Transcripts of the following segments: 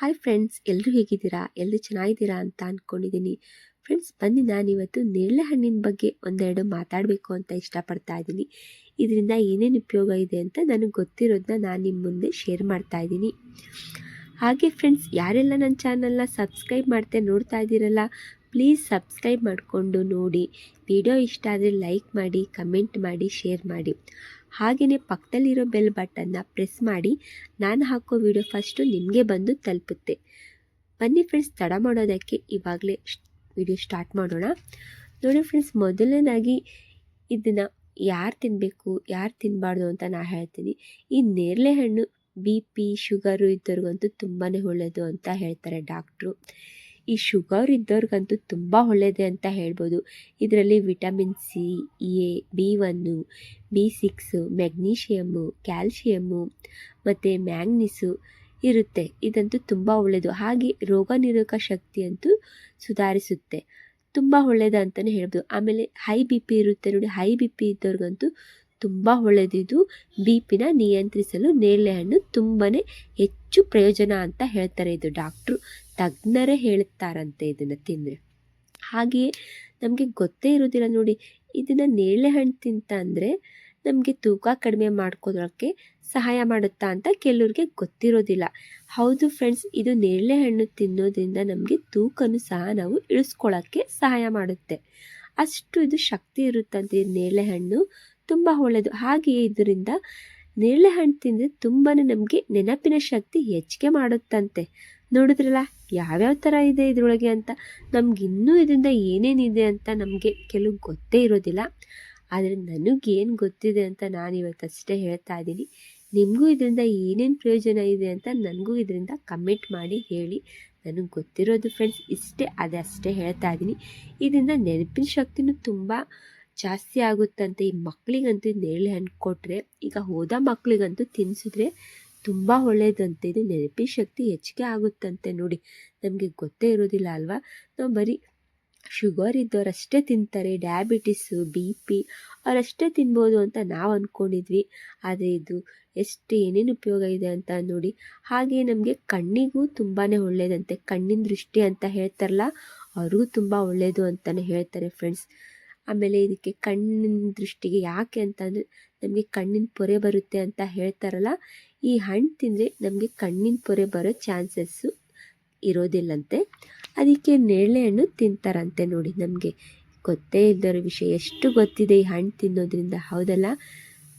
Hi friends ಎಲ್ಲರೂ ಹೇಗಿದ್ದೀರಾ? ಎಲ್ಲರೂ ಚೆನ್ನಾಗಿದ್ದೀರಾ ಅಂತ ಅಂದ್ಕೊಂಡಿದ್ದೀನಿ ಫ್ರೆಂಡ್ಸ್ ಬನ್ನಿ, ನಾನಿವತ್ತು ನೇರಳೆ ಹಣ್ಣಿನ ಬಗ್ಗೆ ಒಂದೆರಡು ಮಾತಾಡಬೇಕು ಅಂತ ಇಷ್ಟಪಡ್ತಾ ಇದ್ದೀನಿ. ಇದರಿಂದ ಏನೇನು ಉಪಯೋಗ ಇದೆ ಅಂತ ನನಗೆ ಗೊತ್ತಿರೋದನ್ನ ನಾನು ನಿಮ್ಮ ಮುಂದೆ ಶೇರ್ ಮಾಡ್ತಾ ಇದ್ದೀನಿ. ಹಾಗೆ ಫ್ರೆಂಡ್ಸ್ ಯಾರೆಲ್ಲ ನನ್ನ ಚಾನಲ್ನ ಸಬ್ಸ್ಕ್ರೈಬ್ ಮಾಡ್ತೆ ನೋಡ್ತಾ ಇದ್ದೀರಲ್ಲ ಪ್ಲೀಸ್ ಸಬ್ಸ್ಕ್ರೈಬ್ ಮಾಡಿಕೊಂಡು ನೋಡಿ. ವಿಡಿಯೋ ಇಷ್ಟ ಆದರೆ ಲೈಕ್ ಮಾಡಿ, ಕಮೆಂಟ್ ಮಾಡಿ, ಶೇರ್ ಮಾಡಿ. ಹಾಗೆಯೇ ಪಕ್ಕದಲ್ಲಿರೋ ಬೆಲ್ ಬಟನ್ನ ಪ್ರೆಸ್ ಮಾಡಿ. ನಾನು ಹಾಕೋ ವಿಡಿಯೋ ಫಸ್ಟು ನಿಮಗೆ ಬಂದು ತಲುಪುತ್ತೆ. ಬನ್ನಿ ಫ್ರೆಂಡ್ಸ್, ತಡ ಮಾಡೋದಕ್ಕೆ ಇವಾಗಲೇ ವಿಡಿಯೋ ಸ್ಟಾರ್ಟ್ ಮಾಡೋಣ. ನೋಡಿ ಫ್ರೆಂಡ್ಸ್, ಮೊದಲನೇದಾಗಿ ಇದನ್ನು ಯಾರು ತಿನ್ನಬೇಕು ಯಾರು ತಿನ್ನಬಾರ್ದು ಅಂತ ನಾನು ಹೇಳ್ತೀನಿ. ಈ ನೇರಳೆ ಹಣ್ಣು ಬಿ ಪಿ, ಶುಗರು ಇದ್ದವ್ರಿಗಂತೂ ತುಂಬಾ ಒಳ್ಳೆಯದು ಅಂತ ಹೇಳ್ತಾರೆ ಡಾಕ್ಟ್ರು. ಈ ಶುಗರ್ ಇದ್ದವ್ರಿಗಂತೂ ತುಂಬ ಒಳ್ಳೆಯದೇ ಅಂತ ಹೇಳ್ಬೋದು. ಇದರಲ್ಲಿ vitamin C, A, B one B six magnesium calcium ಮತ್ತು ಮ್ಯಾಂಗ್ನೀಸು ಇರುತ್ತೆ. ಇದಂತೂ ತುಂಬ ಒಳ್ಳೆಯದು ಹಾಗೆ ರೋಗ ನಿರೋಧಕ ಶಕ್ತಿಯಂತೂ ಸುಧಾರಿಸುತ್ತೆ. ತುಂಬ ಒಳ್ಳೆಯದು ಅಂತಲೇ ಹೇಳ್ಬೋದು. ಆಮೇಲೆ ಹೈ ಬಿ ಪಿ ಇರುತ್ತೆ ನೋಡಿ. ಹೈ ಬಿ ಪಿ ಇದ್ದವ್ರಿಗಂತೂ ತುಂಬ ಒಳ್ಳೆಯದಿದ್ದು ಬಿ ಪಿನ ನಿಯಂತ್ರಿಸಲು, ನೇರಳೆ ಹಣ್ಣು ತುಂಬಾ ಹೆಚ್ಚು ಪ್ರಯೋಜನ ಅಂತ ಹೇಳ್ತಾರೆ ಇದು ಡಾಕ್ಟ್ರು. ತಜ್ಞರೇ ಹೇಳುತ್ತಾರಂತೆ ಇದನ್ನು ತಿಂದರೆ. ಹಾಗೆಯೇ ನಮಗೆ ಗೊತ್ತೇ ಇರೋದಿಲ್ಲ ನೋಡಿ, ಇದನ್ನು ನೇರಳೆ ಹಣ್ಣು ತಿಂತ ಅಂದರೆ ನಮಗೆ ತೂಕ ಕಡಿಮೆ ಮಾಡ್ಕೊಳ್ಳೋಕ್ಕೆ ಸಹಾಯ ಮಾಡುತ್ತಾ ಅಂತ ಕೆಲವ್ರಿಗೆ ಗೊತ್ತಿರೋದಿಲ್ಲ. ಹೌದು ಫ್ರೆಂಡ್ಸ್ ಇದು ನೇರಳೆ ಹಣ್ಣು ತಿನ್ನೋದ್ರಿಂದ ನಮಗೆ ತೂಕನು ಸಹ ನಾವು ಇಳಿಸ್ಕೊಳ್ಳೋಕ್ಕೆ ಸಹಾಯ ಮಾಡುತ್ತೆ. ಅಷ್ಟು ಇದು ಶಕ್ತಿ ಇರುತ್ತಂತೆ ನೇರಳೆ ಹಣ್ಣು, ತುಂಬ ಒಳ್ಳೆಯದು ಹಾಗೆಯೇ ಇದರಿಂದ ನೇರಳೆ ಹಣ್ಣು ತಿಂದರೆ ತುಂಬಾ ನಮಗೆ ನೆನಪಿನ ಶಕ್ತಿ ಹೆಚ್ಚಿಗೆ ಮಾಡುತ್ತಂತೆ. ನೋಡಿದ್ರಲ್ಲ? ಯಾವ್ಯಾವ ಥರ ಇದೆ ಇದರೊಳಗೆ ಅಂತ ನಮ್ಗೆ ಇನ್ನೂ ಇದರಿಂದ ಏನೇನಿದೆ ಅಂತ ನಮಗೆ ಕೆಲವು ಗೊತ್ತೇ ಇರೋದಿಲ್ಲ. ಆದರೆ ನನಗೇನು ಗೊತ್ತಿದೆ ಅಂತ ನಾನು ಇವತ್ತಷ್ಟೇ ಹೇಳ್ತಾ ಇದ್ದೀನಿ. ನಿಮಗೂ ಇದರಿಂದ ಏನೇನು ಪ್ರಯೋಜನ ಇದೆ ಅಂತ ನನಗೂ ಇದರಿಂದ ಕಮೆಂಟ್ ಮಾಡಿ ಹೇಳಿ. ನನಗೆ ಗೊತ್ತಿರೋದು ಫ್ರೆಂಡ್ಸ್ ಇಷ್ಟೇ ಅದಷ್ಟೇ ಹೇಳ್ತಾ ಇದ್ದೀನಿ. ಇದರಿಂದ ನೆನಪಿನ ಶಕ್ತಿನೂ ತುಂಬ ಜಾಸ್ತಿ ಆಗುತ್ತಂತೆ. ಈ ಮಕ್ಕಳಿಗಂತೂ ನೇರಳೆ ಹಣ್ಣು ಕೊಟ್ಟರೆ ಈಗ ಹೋದ ಮಕ್ಕಳಿಗಂತೂ ತಿನ್ನಿಸಿದ್ರೆ ತುಂಬ ಒಳ್ಳೆಯದಂತೆ ಇದು ನೆನಪಿನ ಶಕ್ತಿ ಹೆಚ್ಚಿಗೆ ಆಗುತ್ತಂತೆ ನೋಡಿ. ನಮಗೆ ಗೊತ್ತೇ ಇರೋದಿಲ್ಲ ಅಲ್ವಾ? ನಾವು ಬರೀ ಶುಗರ್ ಇದ್ದವರಷ್ಟೇ ತಿಂತಾರೆ ಡಯಾಬಿಟಿಸು ಬಿ ಪಿ ಅವರಷ್ಟೇ ತಿನ್ಬೋದು ಅಂತ ನಾವು ಅಂದ್ಕೊಂಡಿದ್ವಿ ಆದರೆ ಇದು ಎಷ್ಟು ಏನೇನು ಉಪಯೋಗ ಇದೆ ಅಂತ ನೋಡಿ. ಹಾಗೆ ನಮಗೆ ಕಣ್ಣಿಗೂ ತುಂಬಾ ಒಳ್ಳೆಯದಂತೆ ಕಣ್ಣಿನ ದೃಷ್ಟಿ ಅಂತ ಹೇಳ್ತಾರಲ್ಲ, ಅವ್ರಿಗೂ ತುಂಬ ಒಳ್ಳೆಯದು ಅಂತಲೇ ಹೇಳ್ತಾರೆ ಫ್ರೆಂಡ್ಸ್ ಆಮೇಲೆ ಇದಕ್ಕೆ ಕಣ್ಣಿನ ದೃಷ್ಟಿಗೆ ಯಾಕೆ ಅಂತಂದರೆ ನಮಗೆ ಕಣ್ಣಿನ ಪೊರೆ ಬರುತ್ತೆ ಅಂತ ಹೇಳ್ತಾರಲ್ಲ, ಈ ಹಣ್ಣು ತಿಂದರೆ ನಮಗೆ ಕಣ್ಣಿನ ಪೊರೆ ಬರೋ ಚಾನ್ಸಸ್ಸು ಇರೋದಿಲ್ಲಂತೆ. ಅದಕ್ಕೆ ನೇರಳೆ ಹಣ್ಣು ತಿಂತಾರಂತೆ ನೋಡಿ ನಮಗೆ. ಗೊತ್ತೇ ಇಲ್ಲದರೋ ವಿಷಯ, ಎಷ್ಟು ಗೊತ್ತಿದೆ ಈ ಹಣ್ಣು ತಿನ್ನೋದ್ರಿಂದ? ಹೌದಲ್ಲ?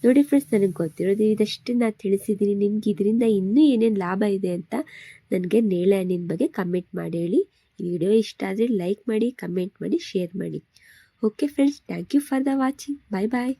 ನೋಡಿ ಫ್ರೆಂಡ್ಸ್ ನನಗೆ ಗೊತ್ತಿರೋದು ಇದಷ್ಟು ನಾನು ತಿಳಿಸಿದ್ದೀನಿ. ನಿಮ್ಗೆ ಇದರಿಂದ ಇನ್ನೂ ಏನೇನು ಲಾಭ ಇದೆ ಅಂತ ನನಗೆ ನೇರಳೆ ಹಣ್ಣಿನ ಬಗ್ಗೆ ಕಮೆಂಟ್ ಮಾಡಿ ಹೇಳಿ. ವಿಡಿಯೋ ಇಷ್ಟ ಆದರೆ ಲೈಕ್ ಮಾಡಿ ಕಮೆಂಟ್ ಮಾಡಿ ಶೇರ್ ಮಾಡಿ. Okay friends, thank you for the watching. Bye bye.